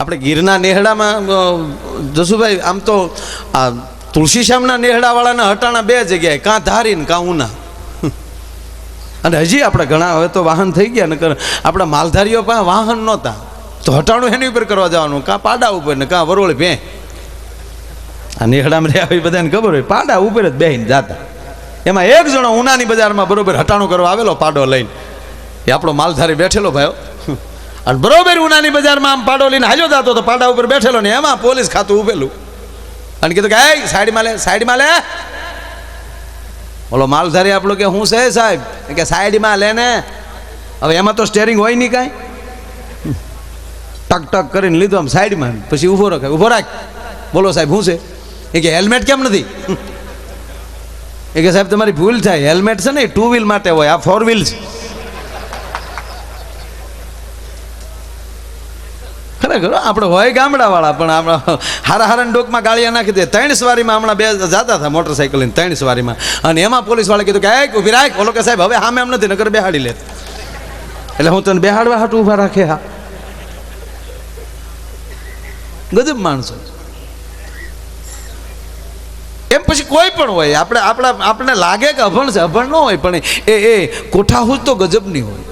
આપણે ગીરના નેહડામાં જસુભાઈ, આમ તો આ તુલસી શ્યામના નેહડાવાળાના હટાણા બે જગ્યાએ, કાં ધારી ને કાં ઉના. અને હજી આપણે ઘણા, હવે તો વાહન થઈ ગયા, નકર આપણા માલધારીઓ પાસે વાહન નહોતા. તો હટાણું એની ઉપર કરવા જવાનું, કાં પાડા ઉપર ને કાં વરોળ ભે. આ નેહડામાં રહ્યા હોય બધાને ખબર હોય, પાડા ઉપર જ બેહીને જતા. એમાં એક જણો ઉનાની બજારમાં બરોબર હટાણું કરવા આવેલો, પાડો લઈને. એ આપણો માલધારી બેઠેલો ભાઈઓ. અને બરોબર ઉનાની બજારમાં આમ પાડો લઈને હાલ્યો જતો તો પાડા ઉપર બેઠેલો ને એમાં પોલીસ ખાતું ઉભેલું. અને કીધું કે, એ, સાઈડમાં લે સાઈડમાં લે. ઓલો માલધારી આપણો કે હું છે સાહેબ? કે, સાઈડમાં લે ને. હવે એમાં તો સ્ટેરિંગ હોય નહીં કાંઈ. ટક ટક કરીને લીધું આમ સાઈડમાં. પછી ઊભો રાખે ઊભો રાખ. બોલો, સાહેબ શું છે? એ કે, હેલ્મેટ કેમ નથી? એ કે, સાહેબ, તમારી ભૂલ થાય. હેલ્મેટ છે ને ટુ વ્હીલ માટે હોય, આ ફોર વ્હીલ છે. ખરેખર આપણે હોય ગામડાવાળા, પણ આપણા હારા હારા ડોકમાં ગાળિયા નાખી દે. ત્રણ સવારીમાં હમણાં બે જતા હતા મોટરસાઇકલ લઈને ત્રણ સવારીમાં અને એમાં પોલીસવાળા કીધું કે એક ઊભી રાખ. ઓલો કે, સાહેબ, હવે સામે એમ નથી નગર બેહાડી લે. એટલે હું તને બેહાડવા હાટું ઊભા રાખે, હા. ગજબ માણસો. એમ પછી કોઈ પણ હોય, આપણે, આપણા, આપણને લાગે કે અભણ છે, અભણ ન હોય, પણ એ એ કોઠાહુલ તો ગજબની હોય.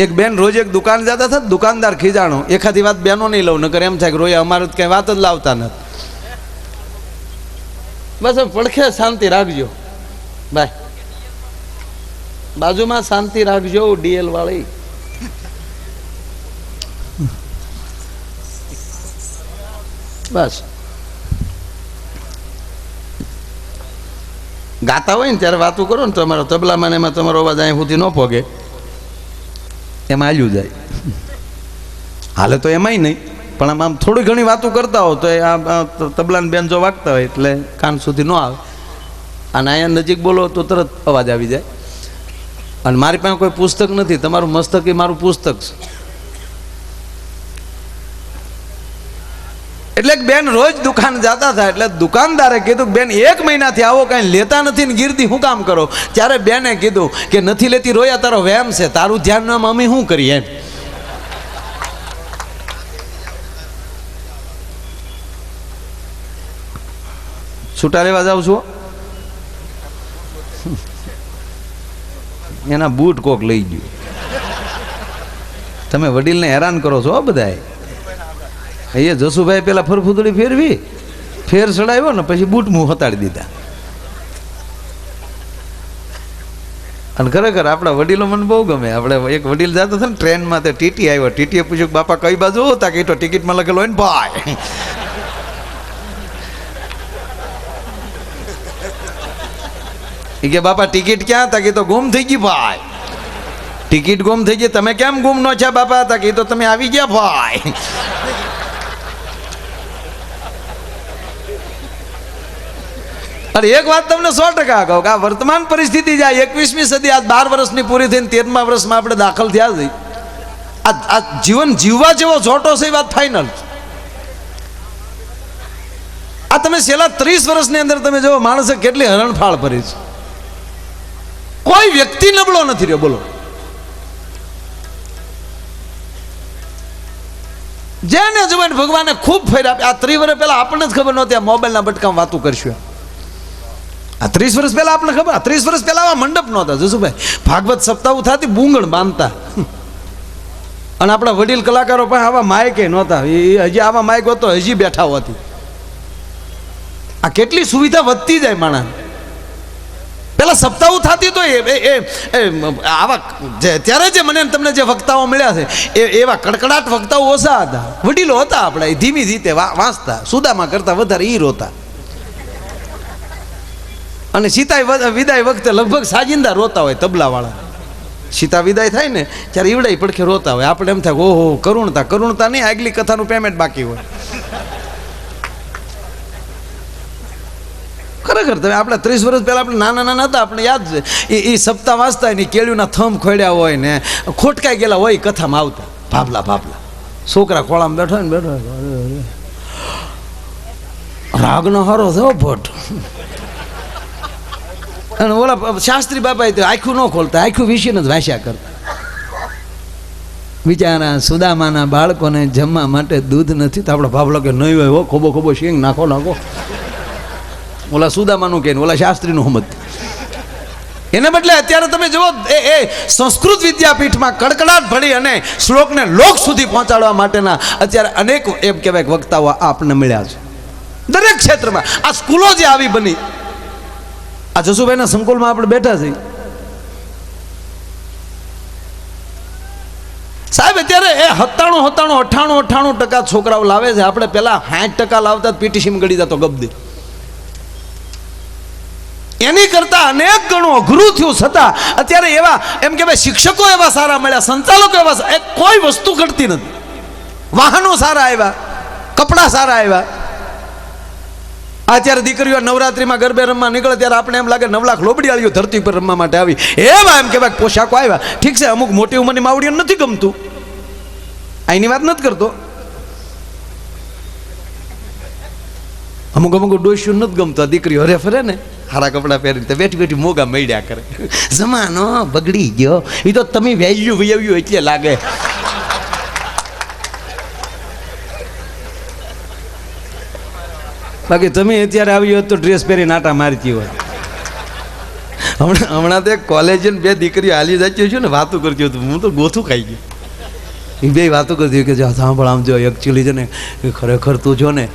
એક બેન રોજ એક દુકાન જતા હતા, દુકાનદાર ખીજાણો. એખાદી વાત બેનો નહીં લઉં, નકર એમ થાય કે રોય, અમારે જ કંઈ વાત જ લાવતા નથી. બસ પડખે શાંતિ રાખજો. બાય. બાજુમાં શાંતિ રાખજો, ડીએલ વાળી. બસ. ગાતા હોય ને ત્યારે વાતું કરો ને તમારો તબલામાં એમાં તમારો અવાજ અહીં સુધી ન પોગે. એમાં આલ્યું જાય. હાલે તો એમાંય નહીં, પણ આમ આમ થોડી ઘણી વાતો કરતા હો તો એ આ તબલાની બેન જો વાગતા હોય એટલે કાન સુધી ન આવે. અને અહીંયા નજીક બોલો તો તરત અવાજ આવી જાય. અને મારી પાસે કોઈ પુસ્તક નથી, તમારું મસ્તક એ મારું પુસ્તક છે. એટલે બેન રોજ દુકાન જતા હતા એટલે દુકાનદારે કીધું બેન એક મહિનાથી આવો, કાંઈ લેતા નથી ને ગીરદી શું કામ કરો? ત્યારે બેને કીધું કે નથી લેતી રોયા, તારો વેમ છે, તારું ધ્યાન ન મમ્મી શું કરીએ એમ. છૂટા લેવા જાઉં છું એના બૂટ કોક લઈ ગયું. તમે વડીલને હેરાન કરો છો હો અહીંયા જસુભાઈ પેલા ફરફૂદડી ફેરવી, ફેર ચડાવ્યો ને પછી બૂટ મું હતાડી દીધા. અને ખરેખર આપણા વડીલો મને બહુ ગમે. આપણે એક વડીલ જતો હતો ને ટ્રેનમાં તે ટીટી આવ્યો. ટીટીએ પૂછ્યું, બાપા, કઈ બાજુ? તા કે તો ટિકિટમાં લખેલો હોય ને ભાઈ. એ કે, બાપા, ટિકિટ ક્યાં? હતા કે તો ગુમ થઈ ગઈ ભાઈ. ટિકિટ ગુમ થઈ ગઈ? તમે કેમ ગુમ નો છે બાપા? હતા કે તો તમે આવી ગયા ભાઈ. અરે એક વાત તમને સો ટકા કહું કે આ વર્તમાન પરિસ્થિતિ જાય એકવીસમી સદી આ બાર વર્ષની પૂરી થઈને તેરમા વર્ષમાં આપણે દાખલ થયા છે. આ આ જીવન જીવવા જેવો જોટો છે એ વાત ફાઇનલ આ તમે છેલ્લા ત્રીસ વર્ષની અંદર તમે જો માણસે કેટલી હરણફાળ ભરી છે. કોઈ વ્યક્તિ નબળો નથી રહ્યો, બોલો. જેને જોવાને ભગવાને ખૂબ ફેર આપ્યા. આ ત્રી વર્ષ પહેલા આપણને જ ખબર નહોતી, આ મોબાઈલના બટકામાં વાતું કરશું આ ત્રીસ વર્ષ પહેલા આપણને ખબર? આ ત્રીસ વર્ષ પહેલા આવા મંડપ નહોતા. જસુભાઈ ભાગવત સપ્તાહ થતી બુંગણ બાંધતા. અને આપણા વડીલ કલાકારો પણ આવા માયકે નહોતા. એ હજી આવા માયક હતો હજી બેઠા હોતી. આ કેટલી સુવિધા વધતી જાય માણસ. પેલા સપ્તાહ થતી તો એ, એ- આવા જે, ત્યારે જે મને તમને જે વક્તાઓ મળ્યા છે, એ, એવા કડકડાટ વક્તાઓ ઓછા હતા. વડીલો હતા આપણે, એ ધીમી રીતે વાંચતા, સુદામાં કરતા વધારે એ રોતા. અને સીતા વિદાય વખતે લગભગ સાજિંદા રોતા હોય તબલાવાળા. સીતા વિદાય થાય ને, ત્યારે ઈવડાઈ પડખે રોતા હોય. આપણે એમ થાય ઓહો, કરુણતા. કરુણતા નહીં, આગલી કથાનું પેમેન્ટ બાકી હોય. ખરેખર તમે આપણે ત્રીસ વર્ષ પહેલાં આપણે નાના નાના હતા, આપણે યાદ છે. એ સપ્તાહ વાંચતા ને કેળીઓના થંભ ખોડ્યા હોય ને, ખોટકાઈ ગયેલા હોય કથામાં આવતા. ભાભલા ભાભલા. છોકરા ખોળામાં બેઠો ને બેઠો રાગનો હારો થયો ભટ. અને ઓલા શાસ્ત્રી બાપા આખું ન ખોલતા, આખું વિશે જ વાંચ્યા કરતા. બિચારા સુદામાના બાળકોને જમવા માટે દૂધ નથી, તો આપણો ભાવલો કે નહીં હોય ખોબો ખોબો શેંગ નાખો નાખો. ઓલા સુદામાનું કે ઓલા શાસ્ત્રીનું હમત. એને બદલે અત્યારે તમે જુઓ, એ એ સંસ્કૃત વિદ્યાપીઠમાં કડકડાટ ભળી અને શ્લોકને લોક સુધી પહોંચાડવા માટેના અત્યારે અનેક એમ કહેવાય વક્તાઓ આપને મળ્યા છે. દરેક ક્ષેત્રમાં આ સ્કૂલો જે આવી બની આ જસુભાઈના સંકુલમાં આપણે બેઠા છીએ. સાહેબ, અત્યારે એ સત્તાણું સત્તાણું અઠ્ઠાણું અઠ્ઠાણું ટકા છોકરાઓ લાવે છે. આપણે પેલા સાઠ ટકા લાવતા પીટીસીમ ગળી જતો ગબદે એની કરતા અનેક ગણું અઘરું થયું. છતાં અત્યારે એવા, એમ કે ભાઈ, શિક્ષકો એવા સારા મળ્યા, સંચાલકો એવા કોઈ વસ્તુ ઘટતી નથી. વાહનો સારા આવ્યા, કપડાં સારા આવ્યા. અત્યારે દીકરીઓ નવરાત્રીમાં ગરબે રમવા નીકળે ત્યારે આપણે એમ લાગે નવ લાખ લોબડીયાળીઓ ધરતી પર રમવા માટે આવી. એવા એમ કહેવાય પોશાકો આવ્યા. ઠીક છે, અમુક મોટી ઉંમરની માવડીઓ નથી ગમતું. અહીંની વાત નથી કરતો. અમુક અમુક ડોસ્યું નથી ગમતો, દીકરીઓ હરે ફરે ને. હારા કપડાં પહેરીને તો બેઠી બેઠી મોગા મળ્યા કરે. જમાનો બગડી ગયો. એ તો તમે વેલ્યુ વૈવ્યું એટલે લાગે. બાકી તમે અત્યારે આવી હોત તો ડ્રેસ પહેરી નાટા મારતી હોય. હમણાં હમણાં તો કોલેજ બે દીકરીઓ હાલી જતી છે ને, વાતો કરતી હતું હું તો ગોથું ખાઈ ગયું. એ બે વાતો કરતી કે સાંભળ, આમ જો એકચ્યુઅલી છે ને ખરેખર તું જો ને.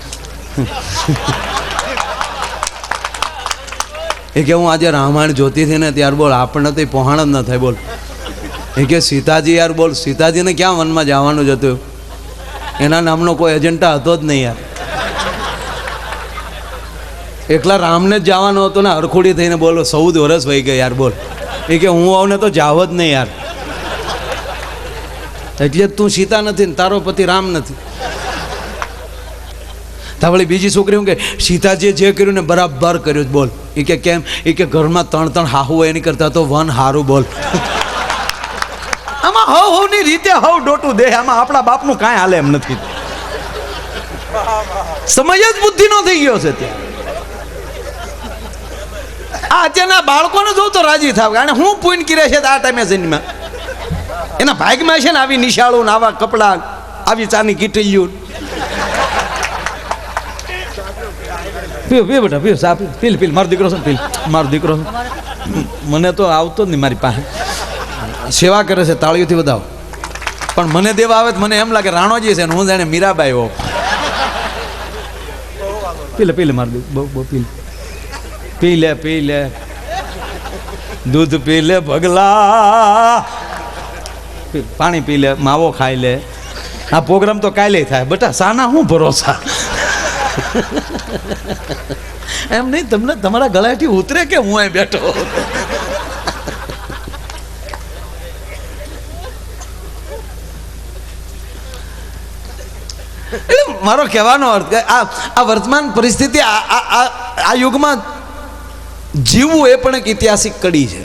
એ કે હું આજે રામાયણ જોતી હતી ને, ત્યાર બોલ, આપણને તો પહોણ જ ન થાય, બોલ. એ કે સીતાજી યાર, બોલ, સીતાજીને ક્યાં વનમાં જવાનું જ હતું? એના નામનો કોઈ એજન્ટા હતો જ નહીં યાર. એકલા રામને જ જવાનો હતો ને હરખોડી થઈને બોલો, ચૌદ વર્ષ વહી ગયા યાર, બોલ. એ કે, હું આવું ને તો જાવ જ નહીં યાર. એટલે તું સીતા નથી ને, તારો પતિ રામ નથી. તા વળી બીજી છોકરી હું કે, સીતાજીએ જે કર્યું ને બરાબર કર્યું બોલ. એ કે, કેમ? એ કે, ઘરમાં ત્રણ ત્રણ હાહુ હોય એની કરતા તો વન હારું, બોલ. આમાં હવ હવની રીતે હવ ડોટું દે, આમાં આપણા બાપનું કાંઈ હાલે એમ નથી. સમય જ બુદ્ધિનો થઈ ગયો છે ત્યાં. આ અત્યારના બાળકોને જોઉં તો રાજી થાવ અને હું પૂન કરે છે આ ટાઈમે જન્મમાં એના ભાગમાં છે ને આવી નિશાળો ને આવા કપડાં, આવી ચાની કીટલીઓ પીવ પીવ બેટા પીવ સાફ પીલ પીલ, મારો દીકરો છે પીલ, મારો દીકરો. મને તો આવતો જ નહીં મારી પાસે. સેવા કરે છે, તાળીઓથી વધાવો. પણ મને દેવા આવે તો મને એમ લાગે રાણોજી છે ને હું જાણે મીરાબાઈ હો પીલે પીલે મારી દીકરો, બહુ બહુ પીલે. પી લે પી લે. દૂધ પી લે ભગલા. પાણી પી લે, માવો ખાઈ લે. આ પ્રોગ્રામ તો કાલે થાય. બટા સાના શું ભરોસા? એમ નહીં, તમને તમારા ગળાથી ઉતરે કે હું અહીં બેઠો? મારો કહેવાનો અર્થ આ આ વર્તમાન પરિસ્થિતિ આ આ યુગમાં જીવવું એ પણ એક ઐતિહાસિક કડી છે.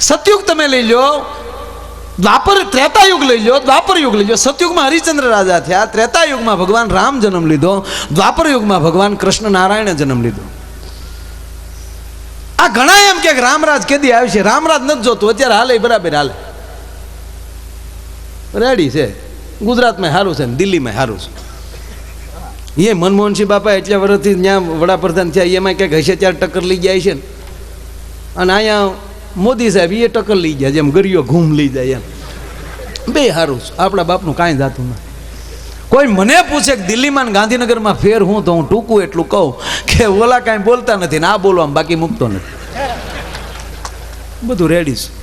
સતયુગ તમે લઈ લો, દ્વાપર ત્રેતાયુગ લઈ લો દ્વાપર યુગ લઈ લો. સતયુગમાં હરિચંદ્ર રાજા થયા ત્રેતા યુગમાં ભગવાન રામ જન્મ લીધો દ્વાપર યુગમાં ભગવાન કૃષ્ણ નારાયણે જન્મ લીધો. આ ઘણા એમ કે રામરાજ કેદી છે? રામરાજ નથી જોતું, અત્યારે હાલે બરાબર હાલે. રેડી છે? ગુજરાતમાં સારું છે ને, દિલ્હીમાં સારું છે. એ મનમોહનસિંહ બાપા એટલા વર્ષથી ત્યાં વડાપ્રધાન થયા એમાં ક્યાંક હશે ત્યારે ટક્કર લઈ જાય છે અને અહીંયા મોદી સાહેબ એ ટક્કર લઈ ગયા, જેમ ગરીઓ ઘૂમ લઈ જાય એમ. બે સારું આપણા બાપનું કાંઈ જાતું નથી. કોઈ મને પૂછે કે દિલ્હીમાં ગાંધીનગરમાં ફેર હું તો હું ટૂંકું એટલું કહું કે ઓલા કાંઈ બોલતા નથી ને આ બોલવામાં બાકી મૂકતો નથી. બધું રેડી છે.